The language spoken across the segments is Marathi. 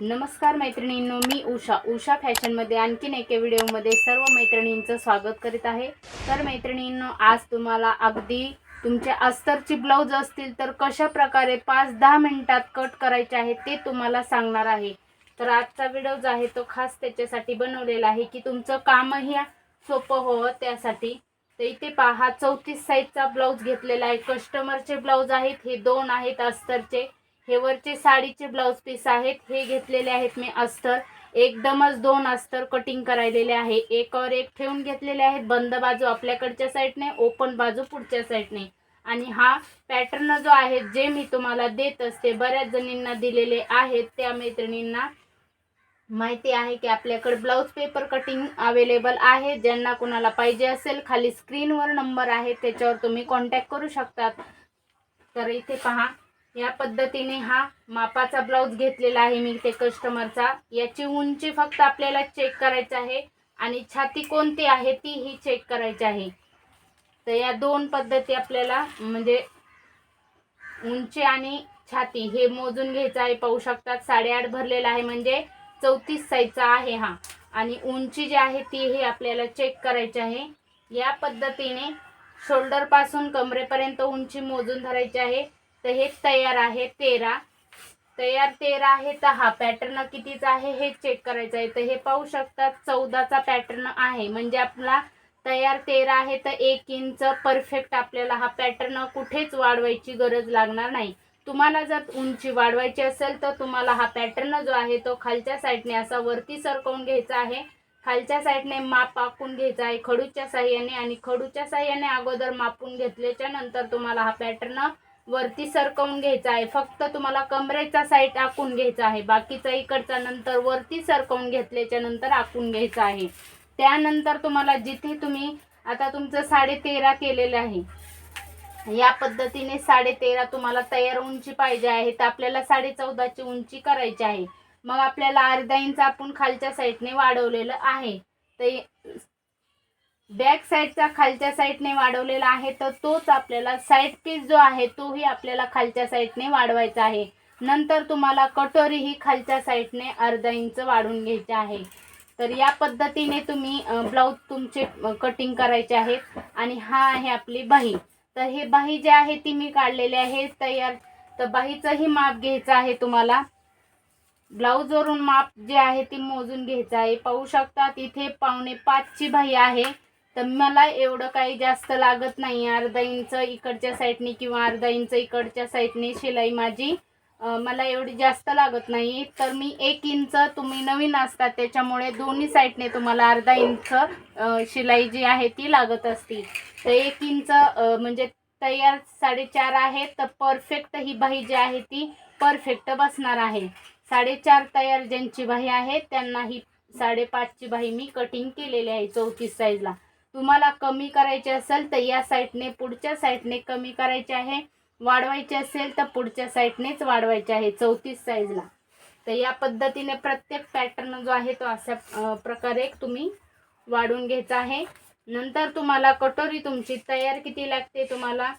नमस्कार मैत्रिणींनो मी उषा. उषा फॅशनमध्ये आणखीन एका व्हिडिओमध्ये सर्व मैत्रिणींचं स्वागत करीत आहे. तर मैत्रिणींनो आज तुम्हाला अगदी तुमचे अस्तरची ब्लाऊज असतील तर कशा प्रकारे पाच दहा मिनिटात कट करायचे आहे ते तुम्हाला सांगणार आहे. तर आजचा व्हिडिओ जो आहे तो खास त्याच्यासाठी बनवलेला आहे की तुमचं कामही सोपं व्हावं त्यासाठी. तर इथे पहा चौतीस साईजचा ब्लाऊज घेतलेला आहे. कस्टमरचे ब्लाऊज आहेत हे दोन आहेत अस्तरचे. हे वरचे साडीचे ब्लाऊज पीस आहेत हे घेतलेले आहेत मी अस्तर. एकदमच दोन अस्तर कटिंग करायलेले आहे. एकावर एक ठेवून घेतलेले आहेत. बंद बाजू आपल्याकडच्या साईडने ओपन बाजू पुढच्या साईडने आणि हा पॅटर्न जो आहे जे मी तुम्हाला देत असते बऱ्याच जणींना दिलेले आहेत. त्या मैत्रिणींना माहिती आहे की आपल्याकडे ब्लाऊज पेपर कटिंग अवेलेबल आहे. ज्यांना कुणाला पाहिजे असेल खाली स्क्रीनवर नंबर आहे. त्याच्यावर तुम्ही कॉन्टॅक्ट करू शकतात. तर इथे पहा. या पद्धतीने हा मापाचा ब्लाऊज घेतलेला आहे मी ते कस्टमरचा. याची उंची फक्त आपल्याला चेक करायची आहे आणि छाती कोणती आहे ती ही चेक करायची आहे. तर या दोन पद्धती आपल्याला म्हणजे उंची आणि छाती हे मोजून घ्यायचं आहे. पाहू शकतात साडेआठ भरलेला आहे म्हणजे चौतीस साईजचा आहे हा. आणि उंची जी आहे ती हे आपल्याला चेक करायची आहे. या पद्धतीने शोल्डरपासून कमरेपर्यंत उंची मोजून धरायची आहे. तर हे तयार आहे तेरा. तयार तेरा आहे तर हा पॅटर्न कितीचा आहे हे चेक करायचं आहे तर हे पाहू शकतात चौदाचा पॅटर्न आहे. म्हणजे आपला तयार तेरा आहे तर एक इंच परफेक्ट आपल्याला हा पॅटर्न कुठेच वाढवायची गरज लागणार नाही. तुम्हाला जर उंची वाढवायची असेल तर तुम्हाला हा पॅटर्न जो आहे तो खालच्या साईडने असा वरती सरकवून घ्यायचा आहे. खालच्या साईडने माप आखून घ्यायचा आहे. खडूच्या साह्याने आणि खडूच्या साह्याने अगोदर मापून घेतल्याच्या नंतर तुम्हाला हा पॅटर्न वरती सरकवून घ्यायचा आहे. फक्त तुम्हाला कमरेचा साईड आखून घ्यायचा आहे. बाकीचा इकडचा नंतर वरती सरकवून घेतल्याच्या नंतर आखून घ्यायचा आहे. त्यानंतर तुम्हाला जिथे तुम्ही आता तुमचं साडेतेरा केलेलं आहे. या पद्धतीने साडे तेरा तुम्हाला तयार उंची पाहिजे आहे. तर आपल्याला साडेचौदाची उंची करायची आहे. मग आपल्याला अर्धा इंच आपण खालच्या साईडने वाढवलेलं आहे. तर बॅक साईडचा खालच्या साईडने वाढवलेला आहे तर तोच आपल्याला साईड पीस जो आहे तोही आपल्याला खालच्या साईडने वाढवायचा आहे. नंतर तुम्हाला कटोरी ही खालच्या साईडने अर्धा इंच वाढवून घ्यायची आहे. तर या पद्धतीने तुम्ही ब्लाऊज तुमचे कटिंग करायचे आहेत आणि हा आहे आपली बाही. तर हे बाही जे आहे ती मी काढलेली आहे तयार तर बाहीचंही माप घ्यायचं आहे तुम्हाला. ब्लाऊजवरून माप जे आहे ती मोजून घ्यायचं आहे. पाहू शकतात इथे पावणे पाचची बाही आहे. तर मला एवढं काही जास्त लागत नाही. अर्धा इंच इकडच्या साईडने किंवा अर्धा इंच इकडच्या साईडने शिलाई माझी. मला एवढी जास्त लागत नाही. तर मी एक इंच तुम्ही नवीन असतात त्याच्यामुळे दोन्ही साईडने तुम्हाला अर्धा इंच शिलाई जी आहे ती लागत असती तर एक इंच म्हणजे तयार साडेचार आहे तर परफेक्ट ही बाही जी आहे ती परफेक्ट बसणार आहे. साडेचार तयार ज्यांची बाही आहे त्यांना ही साडेपाचची बाही मी कटिंग केलेली आहे चौतीस साईजला तुम्हाला कमी करायचे असेल तर या साईडने पुढच्या साईडने कमी करायचे आहे. वाढवायचे असेल तर पुढच्या साईडनेच वाढवायचे आहे चौतीस साईजला तर या पद्धतीने प्रत्येक पॅटर्न जो आहे तो अशा प्रकारे तुम्ही वाढून घ्यायचा आहे. नंतर तुम्हाला कटोरी तुमची तयार किती लागते तुम्हाला?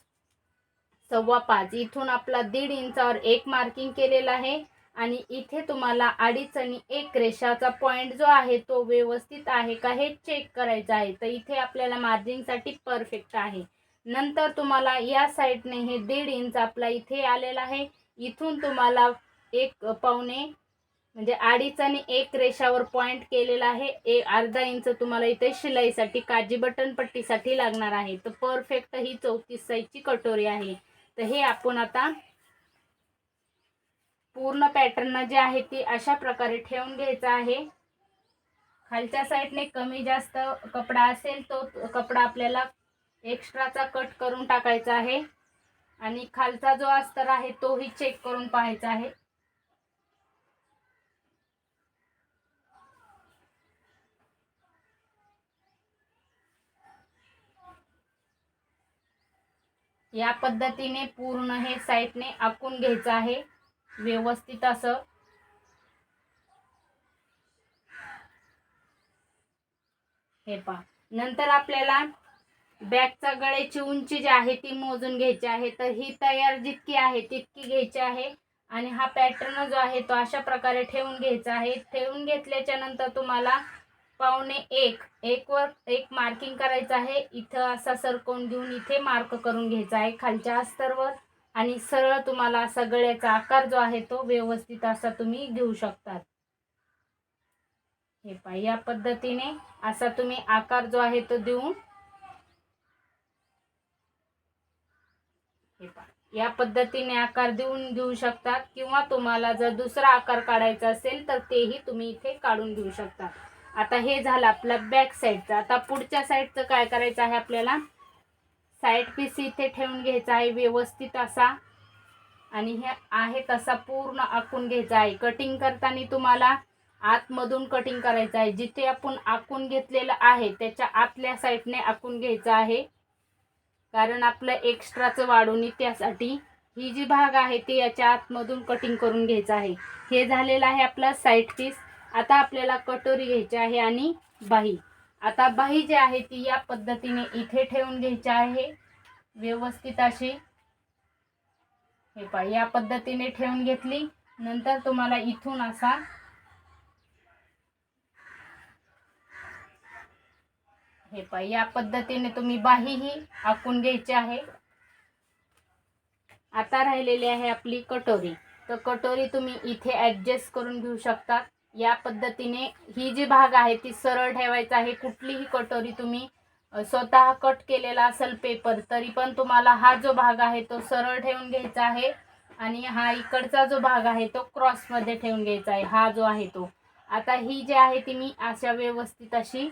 सव्वा पाच. इथून आपला दीड इंचावर एक मार्किंग केलेलं आहे. आणि इथे तुम्हाला अडीच आणि एक रेषाचा पॉईंट जो आहे तो व्यवस्थित आहे का हे चेक करायचं आहे. तर इथे आपल्याला मार्जिंगसाठी परफेक्ट आहे. नंतर तुम्हाला या साईडने हे दीड इंच आपला इथे आलेला आहे. इथून तुम्हाला एक पावणे म्हणजे अडीच आणि एक रेषावर पॉईंट केलेला आहे. एक अर्धा इंच तुम्हाला इथे शिलाईसाठी काजी बटन पट्टीसाठी लागणार आहे. तर परफेक्ट ही चौतीस साईजची कटोरी आहे. तर हे आपण आता पूर्ण पॅटर्न जे आहे ती अशा प्रकारे ठेवून घ्यायचा आहे. खालच्या साईडने कमी जास्त कपडा असेल तो कपडा आपल्याला एक्स्ट्राचा कट करून टाकायचा आहे. आणि खालचा जो अस्तर आहे तोही चेक करून पाहायचा आहे. या पद्धतीने पूर्ण हे साईडने आखून घ्यायचं आहे. व्यवस्थित असं. हे पहा. नंतर आपल्याला बॅगचा गळ्याची उंची जी आहे ती मोजून घ्यायची आहे. तर ही तयार जितकी आहे तितकी घ्यायची आहे. आणि हा पॅटर्न जो आहे तो अशा प्रकारे ठेवून घ्यायचा आहे. ठेवून घेतल्याच्या नंतर तुम्हाला पावणे एक एक वर एक मार्किंग करायचं आहे. इथं असा सरकवून घेऊन इथे मार्क करून घ्यायचा आहे. खालच्या अस्तरवर आणि सरळ तुम्हाला असा गळ्याचा आकार जो आहे तो व्यवस्थित असा तुम्ही घेऊ शकतात. हे पहा या पद्धतीने असा तुम्ही आकार जो आहे तो देऊन हे पहा या पद्धतीने आकार देऊन घेऊ शकतात किंवा तुम्हाला जर दुसरा आकार काढायचा असेल तर तेही तुम्ही इथे काढून घेऊ शकता आता हे झालं आपलं बॅक साईडचं आता पुढच्या साईडचं काय करायचं आहे आपल्याला? साईड पीस इथे ठेवून घ्यायचा आहे व्यवस्थित असा. आणि हे आहे तसा पूर्ण आखून घ्यायचा आहे. कटिंग करताना तुम्हाला आतमधून कटिंग करायचं आहे. जिथे आपण आखून घेतलेलं आहे त्याच्या आतल्या साईडने आखून घ्यायचं आहे. कारण आपलं एक्स्ट्राचं वाढून त्यासाठी ही जी भाग आहे ती याच्या आतमधून कटिंग करून घ्यायचं आहे. हे झालेलं आहे आपला साईड पीस आता आपल्याला कटोरी घ्यायची आहे आणि बाही. आता बाही जी आहे ती या पद्धतीने इथे ठेवून घ्यायची आहे. व्यवस्थित अशी. हे पहा या पद्धतीने ठेवून घेतली. नंतर तुम्हाला इथून असा हे पहा या पद्धतीने तुम्ही बाहीही आखून घ्यायची आहे. आता राहिलेली आहे आपली कटोरी. तर कटोरी तुम्ही इथे ॲडजस्ट करून घेऊ शकतात या पद्धतीने ही जी भाग आहे ती सरळ ठेवायचं आहे. कुठलीही कटोरी तुम्ही स्वतः कट केलेला असेल पेपर तरी पण तुम्हाला हा जो भाग आहे तो सरळ ठेवून घ्यायचा आहे. आणि हा इकडचा जो भाग आहे तो क्रॉसमध्ये ठेवून घ्यायचा आहे. हा जो आहे तो. आता ही जी आहे ती मी अशा व्यवस्थित अशी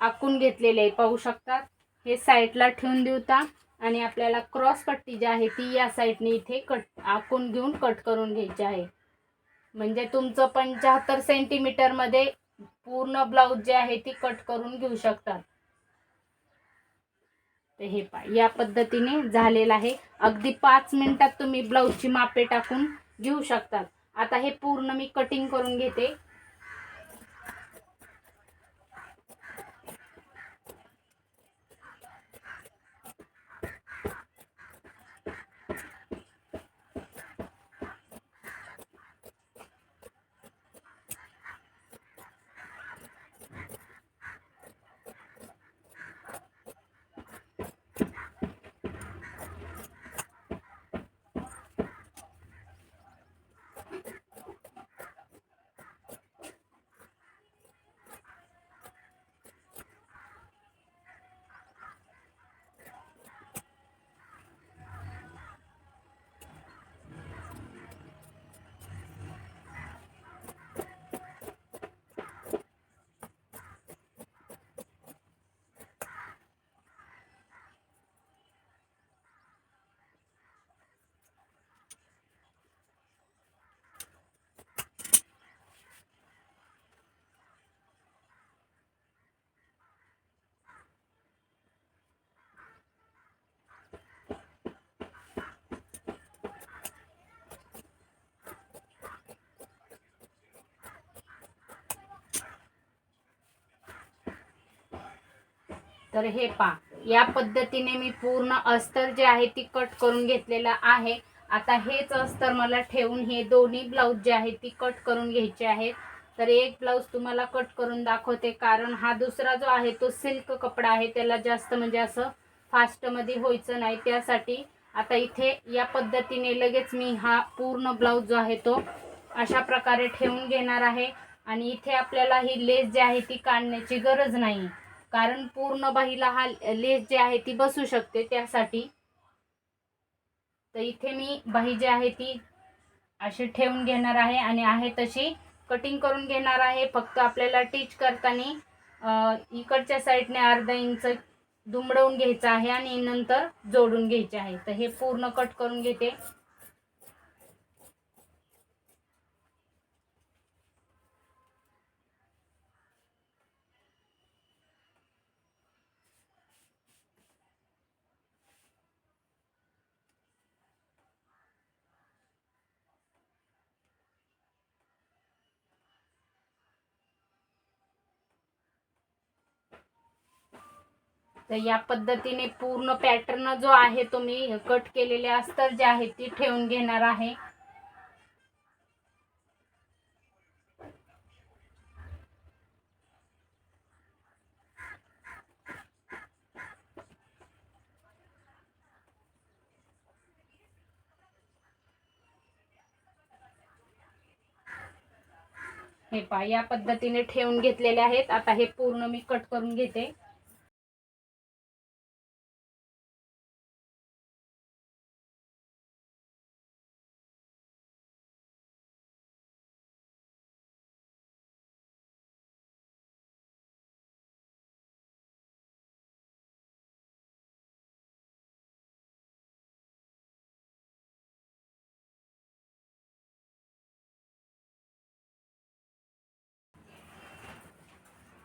आखून घेतलेली आहे. पाहू शकतात हे साईडला ठेवून देऊता आणि आपल्याला क्रॉस पट्टी जी आहे ती या साईडने इथे कट आखून घेऊन कट करून घ्यायची आहे. म्हणजे तुमचं पंच्याहत्तर सेंटीमीटरमध्ये पूर्ण ब्लाऊज जे आहे ती कट करून घेऊ शकतात. ते हे पा या पद्धतीने झालेलं आहे. अगदी पाच मिनिटात तुम्ही ब्लाऊजची मापे टाकून घेऊ शकतात. आता हे पूर्ण मी कटिंग करून घेते. तर हे पा या पद्धतीने मी पूर्ण अस्तर जे आहे ती कट करून घेतलेलं आहे. आता हेच अस्तर मला ठेवून हे दोन्ही ब्लाऊज जे आहे ती कट करून घ्यायचे आहेत. तर एक ब्लाऊज तुम्हाला कट करून दाखवते कारण हा दुसरा जो आहे तो सिल्क कपडा आहे त्याला जास्त म्हणजे असं फास्टमध्ये व्हायचं नाही. त्यासाठी आता इथे या पद्धतीने लगेच मी हा पूर्ण ब्लाऊज जो आहे तो अशा प्रकारे ठेवून घेणार आहे. आणि इथे आपल्याला ही लेस जी आहे ती काढण्याची गरज नाही. कारण पूर्ण बाहीला हा लेस जे आहे ती बसू शकते त्यासाठी. तर इथे मी बाही जी आहे ती अशी ठेवून घेणार आहे आणि आहे तशी कटिंग करून घेणार आहे. फक्त आपल्याला टीच करताना इकडच्या साईडने अर्धा इंच दुमडवून घ्यायचं आहे आणि नंतर जोडून घ्यायचे आहे. तर हे पूर्ण कट करून घेते. तर या पद्धतीने पूर्ण पॅटर्न जो आहे तो मी कट केलेले अस्तर जे आहे ती ठेवून घेणार आहे. हे पा या पद्धतीने ठेवून घेतलेले आहेत. आता हे पूर्ण मी कट करून घेते.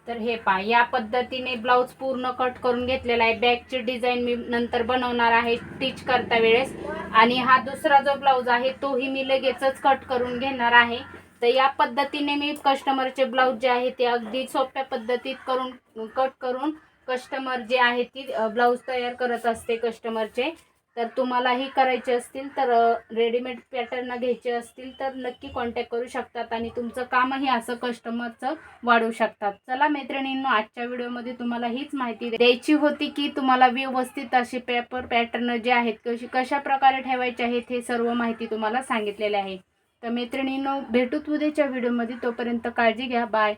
तर हे पहा या पद्धतीने ब्लाऊज पूर्ण कट करून घेतलेला आहे. बॅगची डिझाईन मी नंतर बनवणार आहे स्टिच करता वेळेस. आणि हा दुसरा जो ब्लाऊज आहे तोही मी लगेचच कट करून घेणार आहे. तर या पद्धतीने मी कस्टमरचे ब्लाऊज जे आहे ते अगदी सोप्या पद्धतीत करून कट करून कस्टमर जे आहे ती ब्लाऊज तयार करत असते कस्टमरचे तर तुम्हालाही करायचे असतील तर रेडीमेड पॅटर्न घ्यायचे असतील तर नक्की कॉन्टॅक्ट करू शकतात आणि तुमचं कामही असं कस्टमरचं वाढवू शकतात. चला मैत्रिणींनो आजच्या व्हिडिओमध्ये तुम्हाला हीच माहिती द्यायची होती की तुम्हाला व्यवस्थित असे पेपर पॅटर्न जे आहेत कशी कशा प्रकारे ठेवायचे आहेत हे सर्व माहिती तुम्हाला सांगितलेले आहे. तर मैत्रिणींनो भेटूत उद्याच्या व्हिडिओमध्ये तोपर्यंत काळजी घ्या. बाय